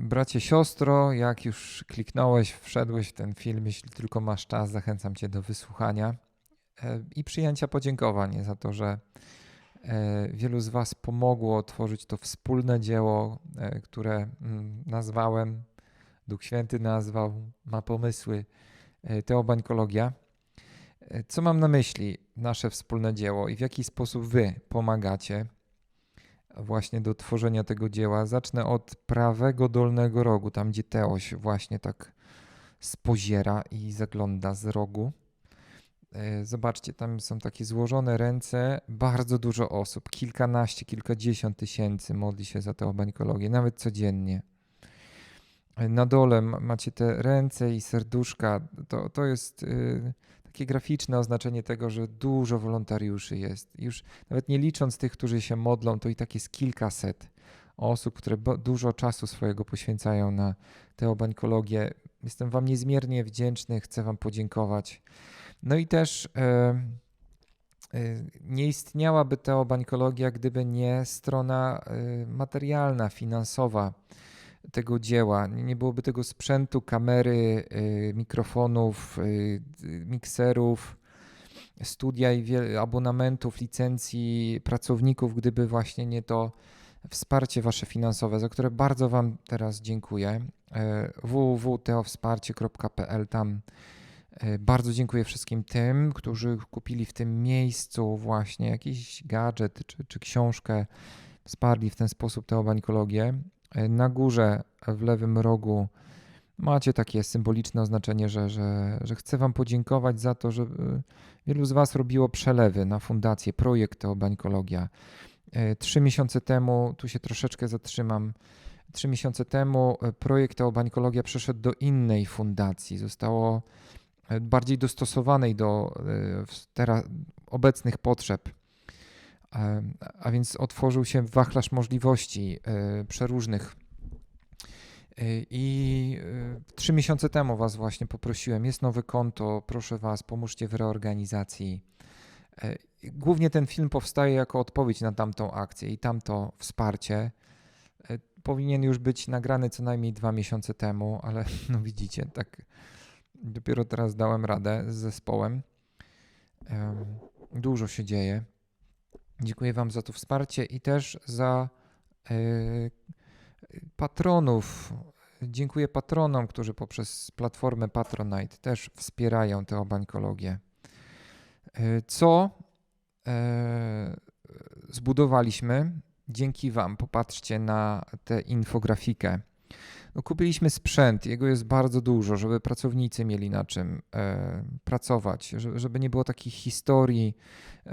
Bracie, siostro, jak już kliknąłeś, wszedłeś w ten film, jeśli tylko masz czas, zachęcam Cię do wysłuchania e, i przyjęcia podziękowań za to, że e, wielu z Was pomogło tworzyć to wspólne dzieło, e, które mm, nazwałem, Duch Święty nazwał, ma pomysły, Teobańkologia. Co mam na myśli nasze wspólne dzieło i w jaki sposób Wy pomagacie? Właśnie do tworzenia tego dzieła. Zacznę od prawego dolnego rogu, tam gdzie Teoś właśnie tak spoziera i zagląda z rogu. E, zobaczcie, tam są takie złożone ręce, bardzo dużo osób, kilkanaście, kilkadziesiąt tysięcy modli się za tę bańkologię, nawet codziennie. E, na dole macie te ręce i serduszka. To, to jest y, takie graficzne oznaczenie tego, że dużo wolontariuszy jest. Już nawet nie licząc tych, którzy się modlą, to i tak jest kilkaset osób, które dużo czasu swojego poświęcają na teobańkologię. Jestem Wam niezmiernie wdzięczny, chcę Wam podziękować. No i też e, e, nie istniałaby teobańkologia, gdyby nie strona e, materialna, finansowa tego dzieła. Nie byłoby tego sprzętu, kamery, y, mikrofonów, y, mikserów, studia i abonamentów, licencji, pracowników, gdyby właśnie nie to wsparcie wasze finansowe, za które bardzo wam teraz dziękuję. E, www.teowsparcie.pl tam e, bardzo dziękuję wszystkim tym, którzy kupili w tym miejscu właśnie jakiś gadżet czy, czy książkę, wsparli w ten sposób teobańkologię. E, na górze w lewym rogu macie takie symboliczne oznaczenie, że, że, że chcę Wam podziękować za to, że e, wielu z Was robiło przelewy na fundację, projekt. E, trzy miesiące temu, tu się troszeczkę zatrzymam, trzy miesiące temu projekt Teobańkologia przeszedł do innej fundacji. Zostało bardziej dostosowanej do teraz obecnych potrzeb a więc otworzył się wachlarz możliwości e, przeróżnych. E, I e, trzy miesiące temu Was właśnie poprosiłem, jest nowe konto, proszę Was, pomóżcie w reorganizacji. Głównie ten film powstaje jako odpowiedź na tamtą akcję i tamto wsparcie. Powinien już być nagrany co najmniej dwa miesiące temu, ale no widzicie, tak dopiero teraz dałem radę z zespołem. Dużo się dzieje. Dziękuję Wam za to wsparcie i też za e, patronów. Dziękuję patronom, którzy poprzez platformę Patronite też wspierają tę obańkologię. E, co e, zbudowaliśmy? Dzięki Wam. Popatrzcie na tę infografikę. No, kupiliśmy sprzęt, jego jest bardzo dużo, żeby pracownicy mieli na czym e, pracować, żeby nie było takich historii,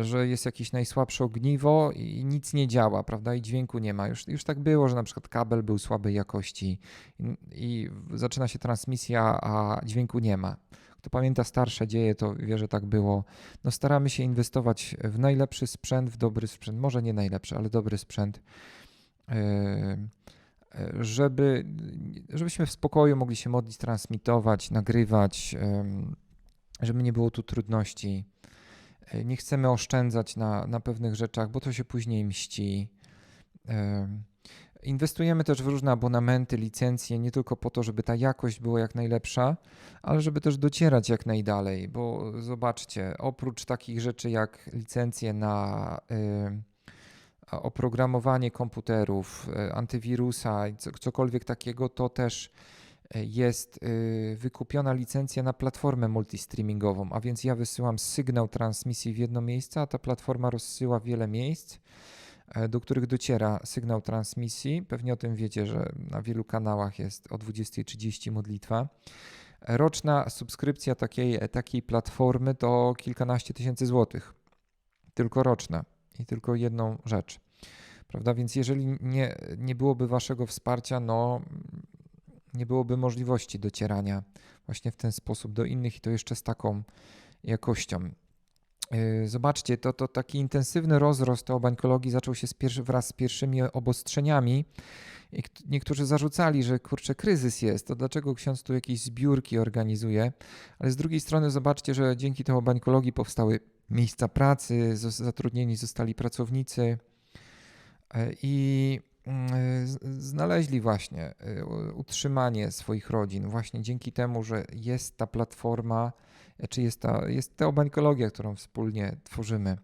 że jest jakieś najsłabsze ogniwo i nic nie działa, prawda? I dźwięku nie ma. Już, już tak było, że na przykład kabel był słabej jakości i, i zaczyna się transmisja, a dźwięku nie ma. Kto pamięta starsze dzieje, to wie, że tak było. No staramy się inwestować w najlepszy sprzęt, w dobry sprzęt, może nie najlepszy, ale dobry sprzęt. Yy, żeby, żebyśmy w spokoju mogli się modlić, transmitować, nagrywać, żeby nie było tu trudności. Nie chcemy oszczędzać na, na pewnych rzeczach, bo to się później mści. Inwestujemy też w różne abonamenty, licencje, nie tylko po to, żeby ta jakość była jak najlepsza, ale żeby też docierać jak najdalej, bo zobaczcie, oprócz takich rzeczy jak licencje na oprogramowanie komputerów, e, antywirusa, cokolwiek takiego, to też e, jest e, wykupiona licencja na platformę multistreamingową, a więc ja wysyłam sygnał transmisji w jedno miejsce, a ta platforma rozsyła wiele miejsc, do których dociera sygnał transmisji. Pewnie o tym wiecie, że na wielu kanałach jest o 20.30 modlitwa. Roczna subskrypcja takiej, takiej platformy to kilkanaście tysięcy złotych. Tylko roczna i tylko jedną rzecz. Prawda? Więc jeżeli nie, nie byłoby waszego wsparcia, no nie byłoby możliwości docierania właśnie w ten sposób do innych i to jeszcze z taką jakością. Yy, zobaczcie, to, to taki intensywny rozrost teobańkologii zaczął się z pierwszy, wraz z pierwszymi obostrzeniami. Niektórzy zarzucali, że kurczę, kryzys jest, to dlaczego ksiądz tu jakieś zbiórki organizuje? Ale z drugiej strony zobaczcie, że dzięki teobańkologii powstały miejsca pracy, zatrudnieni zostali pracownicy e, i mm, znaleźli właśnie utrzymanie swoich rodzin, właśnie dzięki temu, że jest ta platforma, czy jest ta, jest ta obańkologia, którą wspólnie tworzymy.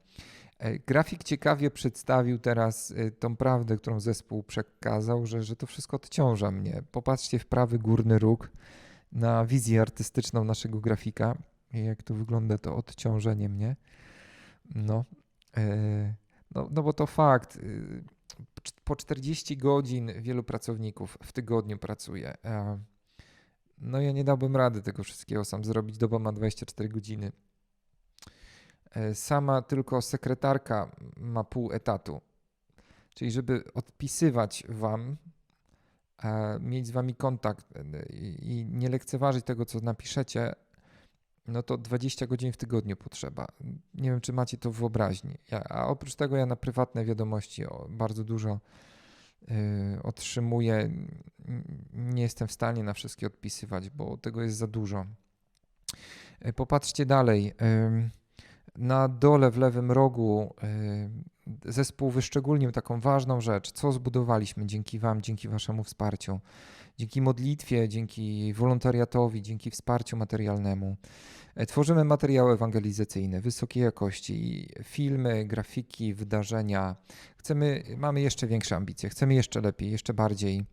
E, grafik ciekawie przedstawił teraz e, tą prawdę, którą zespół przekazał, że, że to wszystko odciąża mnie. Popatrzcie w prawy górny róg na wizję artystyczną naszego grafika, jak to wygląda to odciążenie mnie. No, e, no, no bo to fakt. Po 40 godzin wielu pracowników w tygodniu pracuje. No ja nie dałbym rady tego wszystkiego sam zrobić. Doba ma 24 godziny. E, sama tylko sekretarka ma pół etatu. Czyli żeby odpisywać wam, mieć z wami kontakt e, i nie lekceważyć tego, co napiszecie, no to 20 godzin w tygodniu potrzeba. Nie wiem, czy macie to w wyobraźni. Ja, a oprócz tego ja na prywatne wiadomości bardzo dużo y, otrzymuję. Nie jestem w stanie na wszystkie odpisywać, bo tego jest za dużo. Y, popatrzcie dalej. Y, na dole w lewym rogu zespół wyszczególnił taką ważną rzecz, co zbudowaliśmy dzięki Wam, dzięki Waszemu wsparciu, dzięki modlitwie, dzięki wolontariatowi, dzięki wsparciu materialnemu. E, tworzymy materiały ewangelizacyjne wysokiej jakości, filmy, grafiki, wydarzenia. Chcemy, mamy jeszcze większe ambicje, chcemy jeszcze lepiej, jeszcze bardziej y,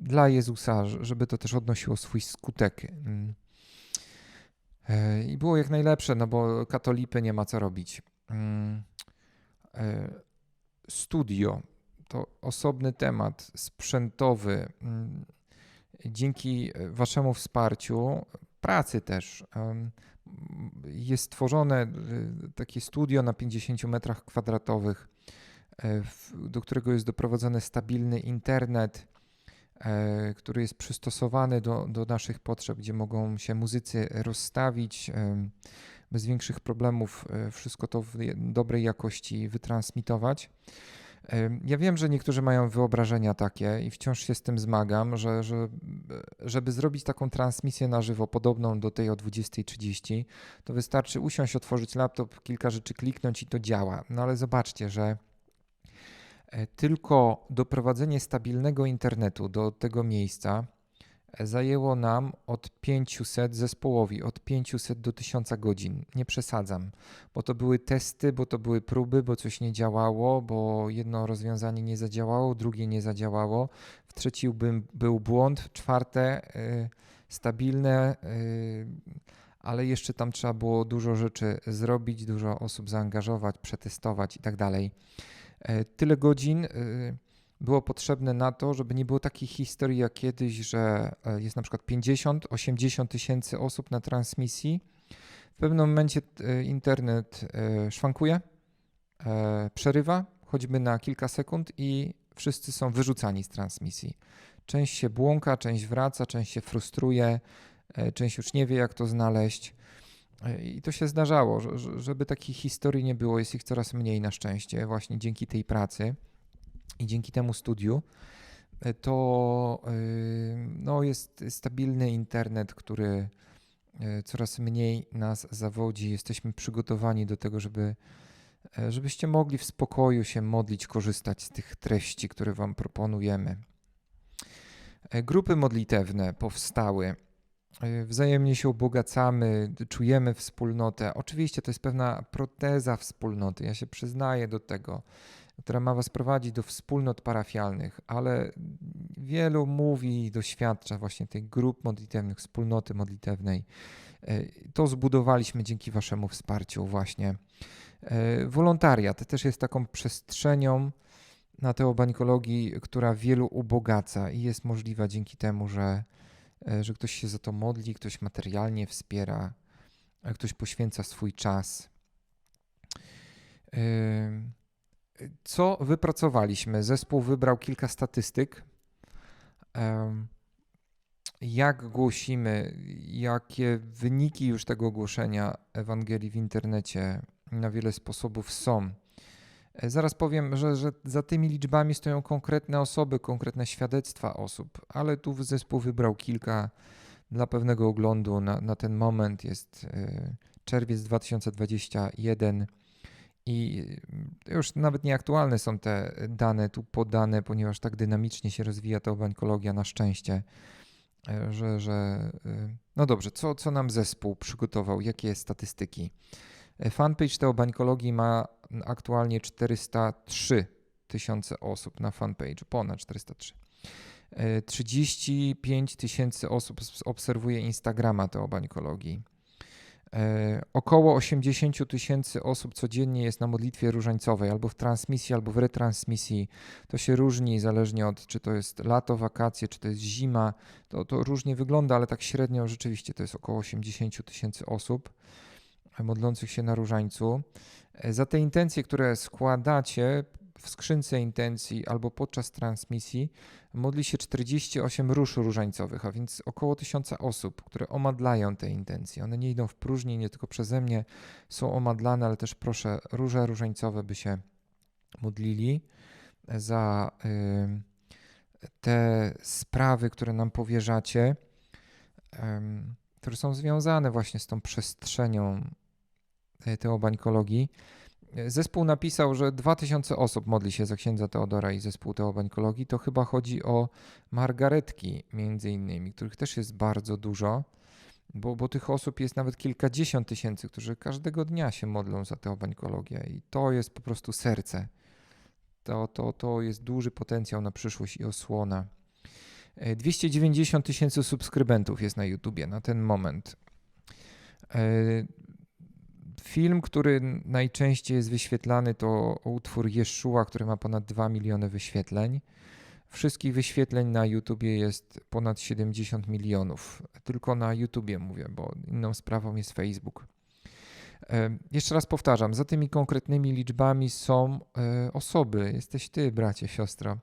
dla Jezusa, żeby to też odnosiło swój skutek. Mm. E, I było jak najlepsze, no bo katolipy nie ma co robić. Mm. E, studio to osobny temat sprzętowy. Mm. Dzięki Waszemu wsparciu, pracy też, jest stworzone e, takie studio na 50 metrach kwadratowych, do którego jest doprowadzony stabilny internet E, który jest przystosowany do, do naszych potrzeb, gdzie mogą się muzycy rozstawić bez większych problemów, e, wszystko to w dobrej jakości wytransmitować. Ja wiem, że niektórzy mają wyobrażenia takie i wciąż się z tym zmagam, że, że żeby zrobić taką transmisję na żywo, podobną do tej o 20.30, to wystarczy usiąść, otworzyć laptop, kilka rzeczy kliknąć i to działa. No ale zobaczcie, że E, tylko doprowadzenie stabilnego internetu do tego miejsca e, zajęło nam od 500 zespołowi, od 500 do 1000 godzin. Nie przesadzam, bo to były testy, bo to były próby, bo coś nie działało, bo jedno rozwiązanie nie zadziałało, drugie nie zadziałało, w trzecim był błąd, w czwarte yy, stabilne, yy, ale jeszcze tam trzeba było dużo rzeczy zrobić, dużo osób zaangażować, przetestować i tak dalej. E, tyle godzin e, było potrzebne na to, żeby nie było takiej historii jak kiedyś, że e, jest na przykład 50, 80 tysięcy osób na transmisji. W pewnym momencie internet szwankuje, przerywa, choćby na kilka sekund i wszyscy są wyrzucani z transmisji. Część się błąka, część wraca, część się frustruje, część już nie wie, jak to znaleźć. I to się zdarzało, żeby takich historii nie było, jest ich coraz mniej na szczęście, właśnie dzięki tej pracy i dzięki temu studiu. E, to y, no, jest stabilny internet, który e, coraz mniej nas zawodzi. Jesteśmy przygotowani do tego, żeby, e, żebyście mogli w spokoju się modlić, korzystać z tych treści, które Wam proponujemy. Grupy modlitewne powstały E, wzajemnie się ubogacamy, czujemy wspólnotę. Oczywiście to jest pewna proteza wspólnoty, ja się przyznaję do tego, która ma Was prowadzić do wspólnot parafialnych, ale wielu mówi i doświadcza właśnie tych grup modlitewnych, wspólnoty modlitewnej. E, to zbudowaliśmy dzięki Waszemu wsparciu właśnie. E, wolontariat też jest taką przestrzenią na teobańkologii, która wielu ubogaca i jest możliwa dzięki temu, że E, że ktoś się za to modli, ktoś materialnie wspiera, ktoś poświęca swój czas. Co wypracowaliśmy? Zespół wybrał kilka statystyk. Jak głosimy, jakie wyniki już tego głoszenia Ewangelii w internecie na wiele sposobów są. E, zaraz powiem, że, że za tymi liczbami stoją konkretne osoby, konkretne świadectwa osób, ale tu zespół wybrał kilka dla pewnego oglądu na, na ten moment. Jest e, czerwiec 2021 I już nawet nieaktualne są te dane tu podane, ponieważ tak dynamicznie się rozwija ta onkologia na szczęście, e, że, że no dobrze, co, co nam zespół przygotował, jakie statystyki? Fanpage Teobańkologii ma aktualnie 403 tysiące osób na fanpage, ponad 403. 35 e, tysięcy osób obserwuje Instagrama teobańkologii. E, około 80 tysięcy osób codziennie jest na modlitwie różańcowej, albo w transmisji, albo w retransmisji. To się różni zależnie od, czy to jest lato, wakacje, czy to jest zima. To, to różnie wygląda, ale tak średnio rzeczywiście to jest około 80 tysięcy osób modlących się na różańcu. E, za te intencje, które składacie, w skrzynce intencji albo podczas transmisji modli się 48 róż różańcowych, a więc około tysiąca osób, które omadlają te intencje. One nie idą w próżni, nie tylko przeze mnie są omadlane, ale też proszę róże różańcowe, by się modlili za y, te sprawy, które nam powierzacie, które są związane właśnie z tą przestrzenią y, teobańkologii. Zespół napisał, że 2000 osób modli się za księdza Teodora i zespół teobańkologii. To chyba chodzi o margaretki między innymi, których też jest bardzo dużo, bo, bo tych osób jest nawet kilkadziesiąt tysięcy, którzy każdego dnia się modlą za teobańkologię i to jest po prostu serce. To, to, to jest duży potencjał na przyszłość i osłona. 290 e, tysięcy subskrybentów jest na YouTubie na ten moment. Film, który najczęściej jest wyświetlany, to utwór Jeszua, który ma ponad 2 miliony wyświetleń. Wszystkich wyświetleń na YouTubie jest ponad 70 milionów. Tylko na YouTubie mówię, bo inną sprawą jest Facebook. E, jeszcze raz powtarzam, za tymi konkretnymi liczbami są e, osoby. Jesteś ty, bracie, siostro.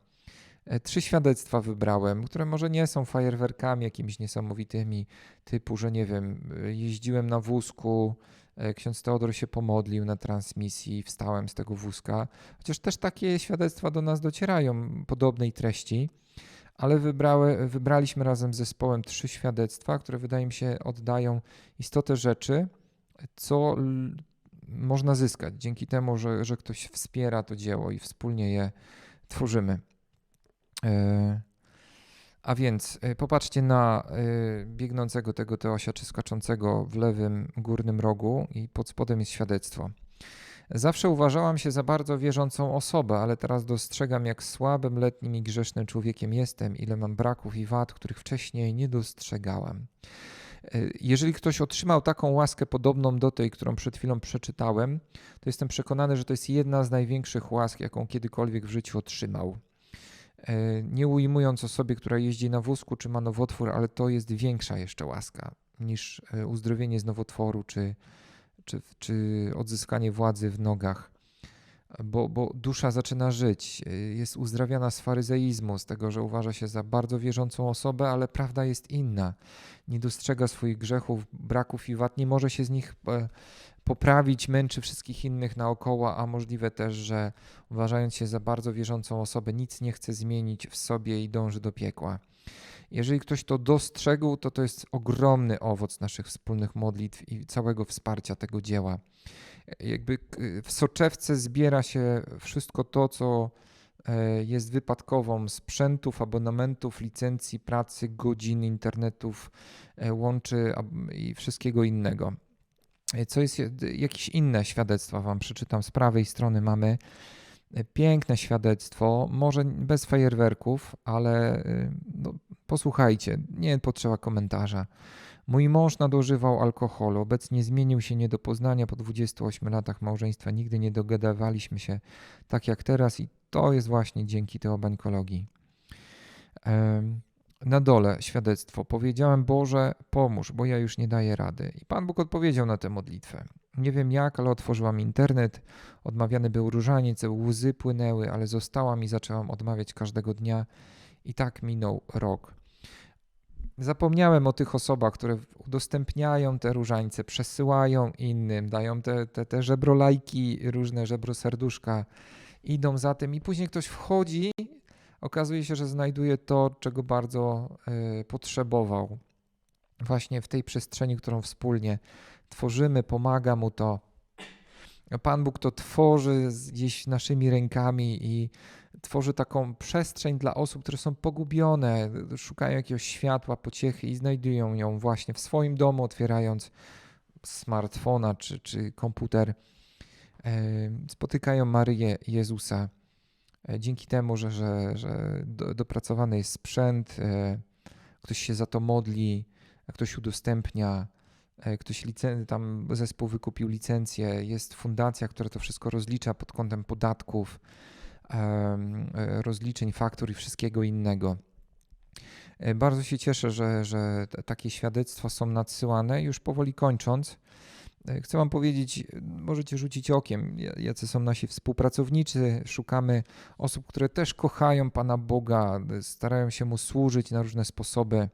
E, trzy świadectwa wybrałem, które może nie są fajerwerkami jakimiś niesamowitymi, typu, że nie wiem, jeździłem na wózku, ksiądz Teodor się pomodlił na transmisji, wstałem z tego wózka. Chociaż też takie świadectwa do nas docierają podobnej treści, ale wybrały, wybraliśmy razem z zespołem trzy świadectwa, które wydaje mi się oddają istotę rzeczy, co można zyskać dzięki temu, że, że ktoś wspiera to dzieło i wspólnie je tworzymy. Yy. A więc y, popatrzcie na y, biegnącego tego Teosia, czy skaczącego w lewym górnym rogu i pod spodem jest świadectwo. Zawsze uważałam się za bardzo wierzącą osobę, ale teraz dostrzegam, jak słabym, letnim i grzesznym człowiekiem jestem, ile mam braków i wad, których wcześniej nie dostrzegałam. Y, jeżeli ktoś otrzymał taką łaskę podobną do tej, którą przed chwilą przeczytałem, to jestem przekonany, że to jest jedna z największych łask, jaką kiedykolwiek w życiu otrzymał. E, nie ujmując osobie, która jeździ na wózku czy ma nowotwór, ale to jest większa jeszcze łaska niż e, uzdrowienie z nowotworu czy, czy, czy odzyskanie władzy w nogach. Bo, bo dusza zaczyna żyć, e, jest uzdrawiana z faryzeizmu, z tego, że uważa się za bardzo wierzącą osobę, ale prawda jest inna. Nie dostrzega swoich grzechów, braków i wad, nie może się z nich poprawić, męczy wszystkich innych naokoło, a możliwe też, że uważając się za bardzo wierzącą osobę, nic nie chce zmienić w sobie i dąży do piekła. Jeżeli ktoś to dostrzegł, to to jest ogromny owoc naszych wspólnych modlitw i całego wsparcia tego dzieła. Jakby w soczewce zbiera się wszystko to, co e, jest wypadkową sprzętów, abonamentów, licencji, pracy, godzin, internetów, e, łączy i wszystkiego innego. Co jest jakieś inne świadectwa Wam przeczytam z prawej strony mamy piękne świadectwo, może bez fajerwerków, ale y, no, posłuchajcie, nie potrzeba komentarza. Mój mąż nadużywał alkoholu, obecnie zmienił się nie do poznania po 28 latach małżeństwa, nigdy nie dogadywaliśmy się tak jak teraz i to jest właśnie dzięki teobańkologii. Na dole świadectwo. Powiedziałem, Boże, pomóż, bo ja już nie daję rady. I Pan Bóg odpowiedział na tę modlitwę. Nie wiem jak, ale otworzyłam internet. Odmawiany był różaniec, łzy płynęły, ale zostałam i zaczęłam odmawiać każdego dnia. I tak minął rok. Zapomniałem o tych osobach, które udostępniają te różańce, przesyłają innym, dają te, te, te żebrolajki, różne żebro serduszka, idą za tym i później ktoś wchodzi okazuje się, że znajduje to, czego bardzo y, potrzebował. Właśnie w tej przestrzeni, którą wspólnie tworzymy, pomaga mu to. Pan Bóg to tworzy gdzieś naszymi rękami i tworzy taką przestrzeń dla osób, które są pogubione, szukają jakiegoś światła, pociechy i znajdują ją właśnie w swoim domu, otwierając smartfona czy, czy komputer. Spotykają Maryję Jezusa e, dzięki temu, że, że, że dopracowany jest sprzęt, e, ktoś się za to modli, ktoś udostępnia, e, ktoś licen- tam zespół wykupił licencję, jest fundacja, która to wszystko rozlicza pod kątem podatków, rozliczeń, faktur i wszystkiego innego. Bardzo się cieszę, że, że takie świadectwa są nadsyłane. Już powoli kończąc, chcę Wam powiedzieć, możecie rzucić okiem, jacy są nasi współpracownicy. Szukamy osób, które też kochają Pana Boga, starają się Mu służyć na różne sposoby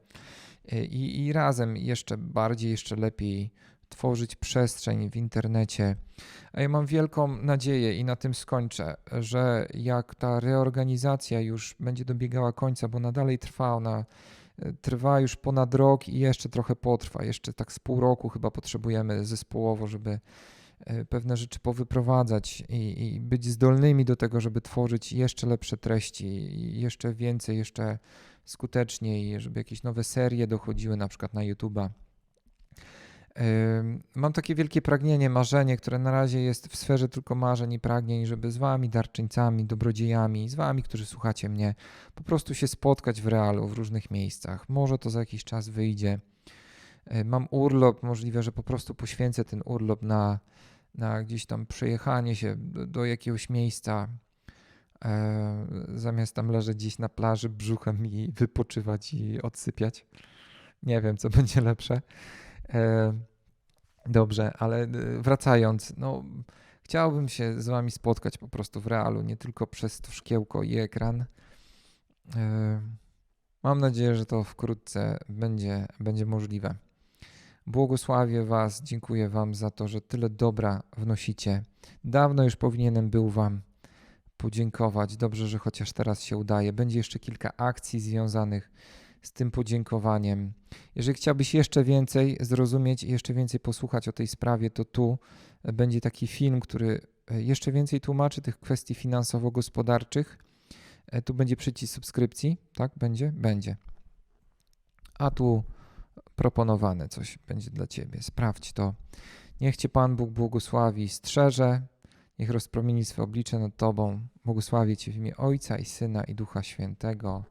i, i razem jeszcze bardziej, jeszcze lepiej tworzyć przestrzeń w internecie. A ja mam wielką nadzieję i na tym skończę, że jak ta reorganizacja już będzie dobiegała końca, bo ona dalej trwa, ona e, trwa już ponad rok i jeszcze trochę potrwa, jeszcze tak z pół roku chyba potrzebujemy zespołowo, żeby e, pewne rzeczy powyprowadzać i, i być zdolnymi do tego, żeby tworzyć jeszcze lepsze treści, jeszcze więcej, jeszcze skuteczniej, żeby jakieś nowe serie dochodziły na przykład na YouTube'a. Mam takie wielkie pragnienie, marzenie, które na razie jest w sferze tylko marzeń i pragnień, żeby z wami, darczyńcami, dobrodziejami, z wami, którzy słuchacie mnie, po prostu się spotkać w realu, w różnych miejscach. Może to za jakiś czas wyjdzie. Mam urlop, możliwe, że po prostu poświęcę ten urlop na, na gdzieś tam przejechanie się do, do jakiegoś miejsca, e, zamiast tam leżeć gdzieś na plaży brzuchem i wypoczywać i odsypiać. Nie wiem, co będzie lepsze. E, dobrze, ale e, wracając, no, chciałbym się z Wami spotkać po prostu w realu, nie tylko przez to szkiełko i ekran. E, mam nadzieję, że to wkrótce będzie, będzie możliwe. Błogosławię Was, dziękuję Wam za to, że tyle dobra wnosicie. Dawno już powinienem był Wam podziękować. Dobrze, że chociaż teraz się udaje. Będzie jeszcze kilka akcji związanych z tym podziękowaniem. Jeżeli chciałbyś jeszcze więcej zrozumieć i jeszcze więcej posłuchać o tej sprawie, to tu będzie taki film, który jeszcze więcej tłumaczy tych kwestii finansowo-gospodarczych. E, tu będzie przycisk subskrypcji, tak? Będzie? Będzie. A tu proponowane coś będzie dla Ciebie. Sprawdź to. Niech Cię Pan Bóg błogosławi, strzeże, niech rozpromieni swe oblicze nad Tobą. Błogosławię Cię w imię Ojca i Syna i Ducha Świętego.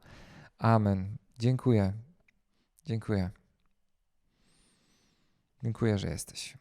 Amen. Dziękuję. Dziękuję. Dziękuję, że jesteś.